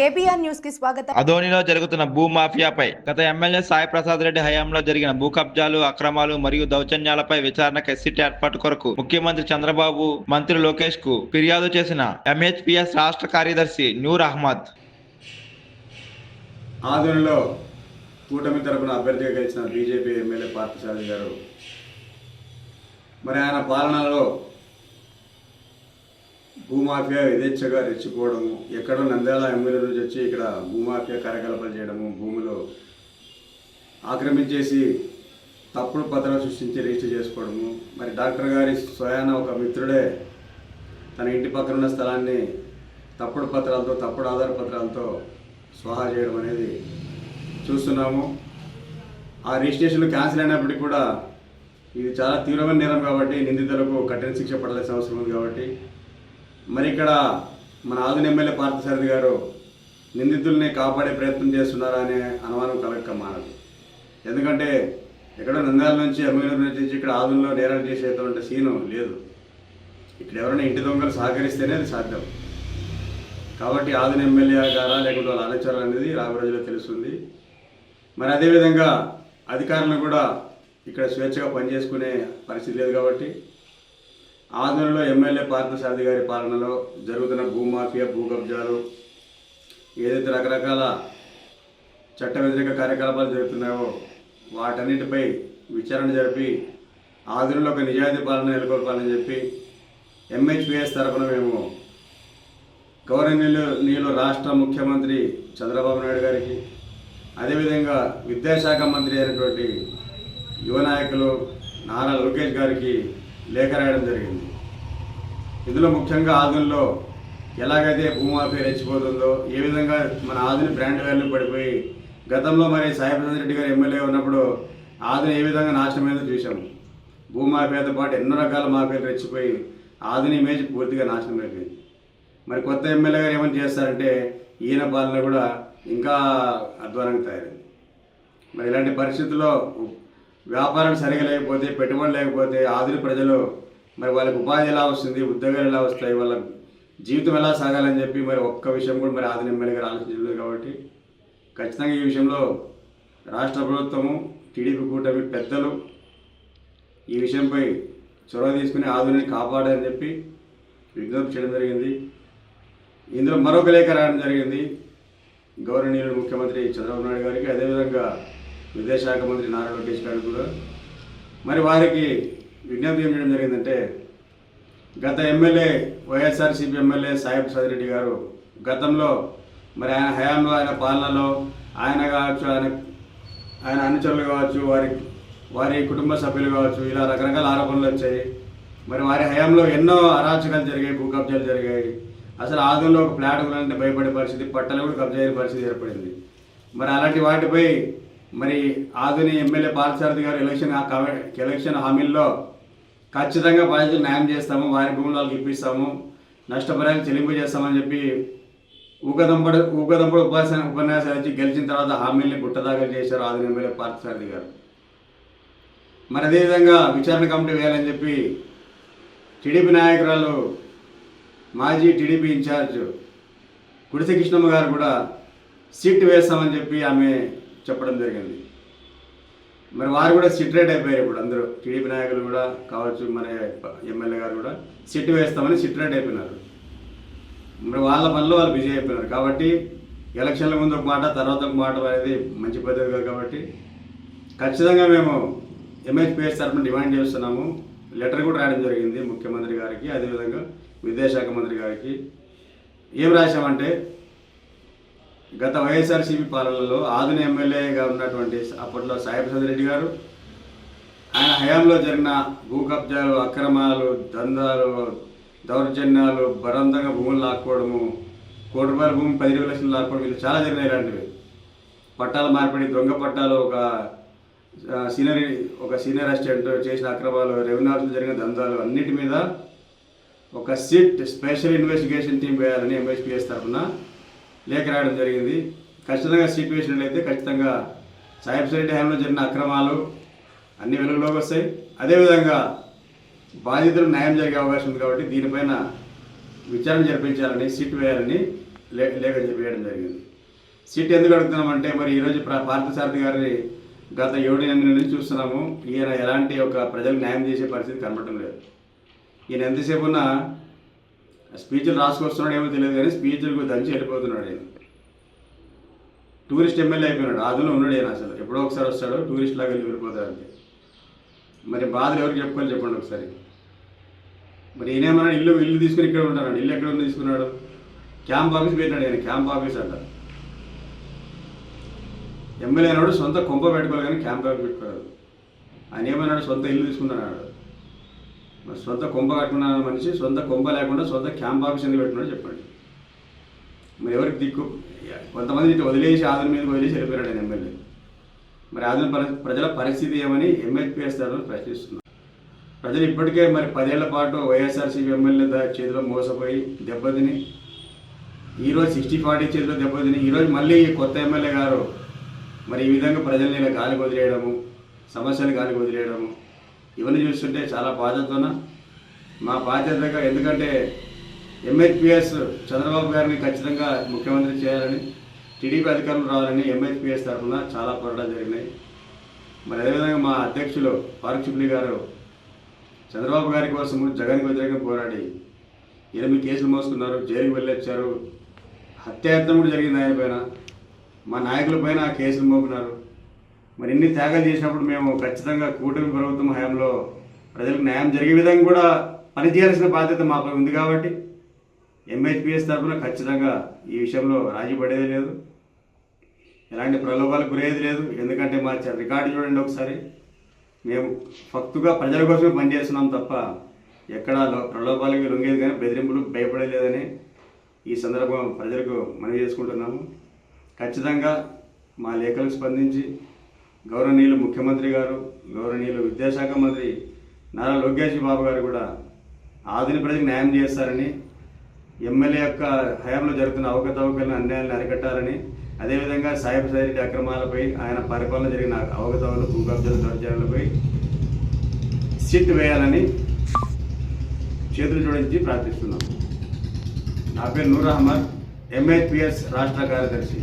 KBR న్యూస్కి స్వాగతం. అదోనిలో జరుగుతున్న భూ మాఫియాపై గత ఎమ్మెల్యే సాయి ప్రసాద్ రెడ్డి హయాంలో జరిగిన భూ కబ్జాలు అక్రమాలు మరియు దౌర్జన్యాలపై విచారణకు ఎస్సీటీ ఏర్పాటు కొరకు ముఖ్యమంత్రి చంద్రబాబు మంత్రి లోకేష్కు ఫిర్యాదు చేసిన ఎంహెచ్పిఎస్ రాష్ట్ర కార్యదర్శి నూర్ అహ్మద్. ఆధునలో కూటమి తరపున అభ్యర్థిగా గెలిచిన బీజేపీ ఎమ్మెల్యే పార్థసారథి గారు మరి ఆయన పాలనలో భూమాఫియా యథేచ్ఛగా రెచ్చిపోవడము ఎక్కడో నంద్యాల ఎమ్మెల్యే నుంచి వచ్చి ఇక్కడ భూమాఫియా కార్యకలాపాలు చేయడము భూమిలో ఆక్రమించేసి తప్పుడు పత్రాలు సృష్టించి రిజిస్టర్ చేసుకోవడము. మరి డాక్టర్ గారి స్వయాన ఒక మిత్రుడే తన ఇంటి పక్కన ఉన్న స్థలాన్ని తప్పుడు పత్రాలతో తప్పుడు ఆధార పత్రాలతో స్వాహా చేయడం అనేది చూస్తున్నాము. ఆ రిజిస్ట్రేషన్లు క్యాన్సిల్ అయినప్పటికీ కూడా ఇది చాలా తీవ్రమైన నేరం కాబట్టి నిందితులకు కఠిన శిక్ష పడాల్సిన అవసరం ఉంది కాబట్టి మరి ఇక్కడ మన ఆదిన ఎమ్మెల్యే పార్థసారథి గారు నిందితుల్ని కాపాడే ప్రయత్నం చేస్తున్నారా అనే అనుమానం కలగక మానదు. ఎందుకంటే ఎక్కడో నంద్యాల నుంచి ఎమ్మెల్యే నుంచి ఇక్కడ ఆదుల్లో నేరాలు చేసేటువంటి సీను లేదు. ఇక్కడ ఎవరైనా ఇంటి దొంగలు సహకరిస్తేనే అది సాధ్యం. కాబట్టి ఆదిన ఎమ్మెల్యే గారా లేకుంటే వాళ్ళ అనుచరులు అనేది రాబోయే రోజుల్లో తెలుస్తుంది. మరి అదేవిధంగా అధికారులు కూడా ఇక్కడ స్వేచ్ఛగా పనిచేసుకునే పరిస్థితి లేదు కాబట్టి ఆంధ్రలో ఎమ్మెల్యే పార్థసారథి గారి పాలనలో జరుగుతున్న భూమాఫియా భూ కబ్జాలు ఏదైతే రకరకాల చట్ట వ్యతిరేక కార్యకలాపాలు జరుగుతున్నాయో వాటన్నిటిపై విచారణ జరిపి ఆధునిలో ఒక నిజాయితీ పాలన నెలకొల్పాలని చెప్పి ఎంహెచ్పిఎస్ తరఫున మేము గౌరవనీయులు నీళ్ళు రాష్ట్ర ముఖ్యమంత్రి చంద్రబాబు నాయుడు గారికి అదేవిధంగా విద్యాశాఖ మంత్రి అయినటువంటి యువ నాయకులు నారా లోకేష్ గారికి లేఖ రాయడం జరిగింది. ఇందులో ముఖ్యంగా ఆదుల్లో ఎలాగైతే భూమాఫీ రెచ్చిపోతుందో ఏ విధంగా మన ఆదుని బ్రాండ్ వాల్యూ పడిపోయి గతంలో మరి సాయిప్రసాద్ రెడ్డి గారు ఎమ్మెల్యే ఉన్నప్పుడు ఆదుని ఏ విధంగా నాశనమైందో చూసాము భూమాఫీతో పాటు ఎన్నో రకాల మాఫీలు రెచ్చిపోయి ఆదుని ఇమేజ్ పూర్తిగా నాశనం అయిపోయింది. మరి కొత్త ఎమ్మెల్యే గారు ఏమని చేస్తారంటే ఈయన పాలన కూడా ఇంకా అధ్వానంగా తయారైంది. మరి ఇలాంటి పరిస్థితుల్లో వ్యాపారం సరిగా లేకపోతే పెట్టుబడి లేకపోతే ఆదిరి ప్రజలు మరి వాళ్ళకి ఉపాధి ఎలా వస్తుంది ఉద్యోగాలు ఎలా వస్తాయి వాళ్ళ జీవితం ఎలా సాగాలని చెప్పి మరి ఒక్క విషయం కూడా మరి ఆదిరి ఎమ్మెల్యే గారు ఆలోచించలేదు కాబట్టి ఖచ్చితంగా ఈ విషయంలో రాష్ట్ర ప్రభుత్వము టీడీపీ కూటమి పెద్దలు ఈ విషయంపై చొరవ తీసుకుని ఆధునిని కాపాడాలని చెప్పి విజ్ఞప్తి చేయడం జరిగింది. ఇందులో మరొక లేఖ రాయడం జరిగింది. గౌరవనీయులు ముఖ్యమంత్రి చంద్రబాబు నాయుడు గారికి. అదేవిధంగా విదేశాంగ మంత్రి నారా లోకేష్ గారు కూడా. మరి వారికి విజ్ఞప్తి ఏం చేయడం జరిగిందంటే గత MLA YSRCP MLA Sai Sadireddy Reddy గారు గతంలో మరి ఆయన హయాంలో ఆయన పాలనలో ఆయన కావచ్చు ఆయన ఆయన అనుచరులు కావచ్చు వారి వారి కుటుంబ సభ్యులు కావచ్చు ఇలా రకరకాల ఆరోపణలు వచ్చాయి. మరి వారి హయాంలో ఎన్నో అరాచకాలు జరిగాయి భూ కబ్జాలు జరిగాయి. అసలు ఆదంలో ఒక ఫ్లాట్ కొనాలంటే భయపడే పరిస్థితి పట్టలు కూడా కబ్జా పరిస్థితి ఏర్పడింది. మరి అలాంటి వాటిపై మరి ఆధుని ఎమ్మెల్యే పార్థసారథి గారు ఎలక్షన్ ఆ ఎలక్షన్ హామీల్లో ఖచ్చితంగా బాధితులు న్యాయం చేస్తాము వారి భూములు వాళ్ళకి ఇప్పిస్తాము నష్టపరాలు చెల్లింపు చేస్తామని చెప్పి ఊకదంపడు ఊకదంపడు ఉపన్యాసం ఉపన్యాసాలు ఇచ్చి గెలిచిన తర్వాత హామీల్ని గుట్టదాఖలు చేశారు ఆధుని ఎమ్మెల్యే పార్థసారథి గారు. మరి అదేవిధంగా విచారణ కమిటీ వేయాలని చెప్పి టీడీపీ నాయకురాలు మాజీ టీడీపీ ఇన్ఛార్జ్ గుడిసె కృష్ణమ్మ గారు కూడా సీట్ వేస్తామని చెప్పి ఆమె చెప్పడం జరిగింది. మరి వారు కూడా సిట్రేట్ అయిపోయారు ఇప్పుడు అందరూ. టీడీపీ నాయకులు కూడా కావచ్చు మన ఎమ్మెల్యే గారు కూడా సిట్ వేస్తామని సిట్రేట్ అయిపోయినారు. మరి వాళ్ళ పనిలో వాళ్ళు బిజీ అయిపోయినారు. కాబట్టి ఎలక్షన్ల ముందు ఒక మాట తర్వాత ఒక మాట అనేది మంచి పద్ధతి కాదు కాబట్టి ఖచ్చితంగా మేము ఎంహెచ్పిఎస్ తరఫున డిమాండ్ చేస్తున్నాము. లెటర్ కూడా రాయడం జరిగింది ముఖ్యమంత్రి గారికి అదేవిధంగా విదేశాఖ మంత్రి గారికి. ఏం రాశామంటే గత వైఎస్ఆర్సీపీ పాలనలో ఆధునిక ఎమ్మెల్యేగా ఉన్నటువంటి అప్పట్లో సాయిప్రసాద్ రెడ్డి గారు ఆయన హయాంలో జరిగిన భూ కబ్జాలు అక్రమాలు దందాలు దౌర్జన్యాలు బలవంతంగా భూములు లాక్కోవడము కోటి రూపాయల భూమి పది ఇరవై లక్షలు లాక్కోవడం ఇలా చాలా జరిగినాయి ఇలాంటివి. పట్టాల మార్పిడి దొంగ పట్టాలు ఒక సీనియర్ ఒక సీనియర్ అసిస్టెంట్ చేసిన అక్రమాలు రెవెన్యూ ఆఫీసులో జరిగిన దందాలు అన్నిటి మీద ఒక సిట్ స్పెషల్ ఇన్వెస్టిగేషన్ టీం వేయాలని ఎంఎస్పీఎస్ తరఫున లేఖ రాయడం జరిగింది. ఖచ్చితంగా సీట్ వేసినట్లయితే ఖచ్చితంగా సాహిబ్ రెడ్డి హయాంలో జరిగిన అక్రమాలు అన్ని వెలుగులోకి వస్తాయి. అదేవిధంగా బాధితులకు న్యాయం జరిగే అవకాశం ఉంది కాబట్టి దీనిపైన విచారణ జరిపించాలని సిట్ వేయాలని లే లేఖ వేయడం జరిగింది. సీట్ ఎందుకు అడుగుతున్నామంటే మరి ఈరోజు పార్థసారథి గారిని గత ఏడు ఎనిమిది నుంచి చూస్తున్నాము. ఈయన ఎలాంటి ఒక ప్రజలకు న్యాయం చేసే పరిస్థితి కనబడటం లేదు. ఈయన ఎంతసేపు ఉన్నా స్పీచ్లు రాసుకొస్తున్నాడు ఏమో తెలియదు కానీ స్పీచ్లు దంచి వెళ్ళిపోతున్నాడు ఆయన. టూరిస్ట్ ఎమ్మెల్యే అయిపోయినాడు. ఆదులో ఉన్నాడు ఆయన అసలు. ఎప్పుడో ఒకసారి వస్తాడు టూరిస్ట్ లాగా వెళ్ళి వెళ్ళిపోతాడు మరి బాధలు ఎవరికి చెప్పుకోవాలి చెప్పండి ఒకసారి. మరి ఈయనేమన్నాడు ఇల్లు ఇల్లు తీసుకుని ఇక్కడ ఉంటాడు ఇల్లు ఎక్కడ ఉంది తీసుకున్నాడు? క్యాంప్ ఆఫీస్ పెట్టినాడు ఆయన. క్యాంప్ ఆఫీస్ అంట. ఎమ్మెల్యే అన్నాడు సొంత కొంప పెట్టుకోవాలి కానీ క్యాంప్ ఆఫీస్ పెట్టుకోలేదు. ఆయన ఏమన్నాడు? సొంత ఇల్లు తీసుకున్నాడు సొంత కొంప కట్టుకున్న మనిషి సొంత కొంప లేకుండా సొంత క్యాంప్ ఆఫీస్ ఎందుకు పెట్టుకున్నాడు చెప్పండి. మరి ఎవరికి దిక్కు? కొంతమంది ఇటు వదిలేసి ఆదరణ మీద వదిలేసి వెళ్ళిపోయాడు ఆయన ఎమ్మెల్యే. మరి ఆదరణ ప్రజల పరిస్థితి ఏమని ఎంఎల్పిఎస్ తరఫున ప్రశ్నిస్తున్నారు. ప్రజలు ఇప్పటికే మరి పదేళ్ళ పాటు వైఎస్ఆర్సీపీ ఎమ్మెల్యే చేతిలో మోసపోయి దెబ్బతిని ఈరోజు సిక్స్టీ ఫార్టీ చేతిలో దెబ్బతిని ఈరోజు మళ్ళీ కొత్త ఎమ్మెల్యే గారు మరి ఈ విధంగా ప్రజల్ని ఇలా గాలికి వదిలేయడము సమస్యలు గాలికి వదిలేయడము ఇవన్నీ చూస్తుంటే చాలా బాధ్యతన మా బాధ్యతగా ఎందుకంటే ఎంహెచ్పిఎస్ చంద్రబాబు గారిని ఖచ్చితంగా ముఖ్యమంత్రి చేయాలని టీడీపీ అధికారులు రావాలని ఎంహెచ్పిఎస్ తరఫున చాలా పోరాటాలు జరిగినాయి. మరి అదేవిధంగా మా అధ్యక్షులు ఫారూక్ షిబ్లీ గారు చంద్రబాబు గారి కోసము జగన్కి వ్యతిరేకంగా పోరాడి ఎనిమిది కేసులు మోసుకున్నారు జైలుకి వెళ్ళొచ్చారు. హత్యాయత్నం కూడా జరిగింది ఆయన పైన. మా నాయకుల పైన కేసులు మోపినారు. మరి ఇన్ని త్యాగాలు చేసినప్పుడు మేము ఖచ్చితంగా కూటమి ప్రభుత్వం హయాంలో ప్రజలకు న్యాయం జరిగే విధంగా కూడా పనిచేయాల్సిన బాధ్యత మాపై ఉంది కాబట్టి ఎంహెచ్పిఎస్ తరఫున ఖచ్చితంగా ఈ విషయంలో రాజీ పడేది లేదు. ఎలాంటి ప్రలోభాలకు గురయ్యేది లేదు. ఎందుకంటే మా చ- రికార్డు చూడండి ఒకసారి. మేము ఫక్తుగా ప్రజల కోసమే పనిచేస్తున్నాం తప్ప ఎక్కడ ప్రలోభాలకి లొంగేది కానీ బెదిరింపులు భయపడలేదని ఈ సందర్భం ప్రజలకు మనవి చేసుకుంటున్నాము. ఖచ్చితంగా మా లేఖలకు స్పందించి గౌరవనీయులు ముఖ్యమంత్రి గారు గౌరవనీయులు విద్యాశాఖ మంత్రి నారా లోకేష్ బాబు గారు కూడా ఆధునిక ప్రజలకు న్యాయం చేస్తారని ఎమ్మెల్యే యొక్క హయాంలో జరుగుతున్న అవకతవకలను అన్యాయాలను అరికట్టాలని అదేవిధంగా సాయిబ్ సైరెడ్డి అక్రమాలపై ఆయన పరిపాలన జరిగిన అవకతవకలు భూ దౌర్జన్యాలపై సిట్ వేయాలని చేతులు జోడించి ప్రార్థిస్తున్నాం. నా పేరు నూర్ అహ్మద్ ఎంహెచ్పిఎస్ రాష్ట్ర కార్యదర్శి.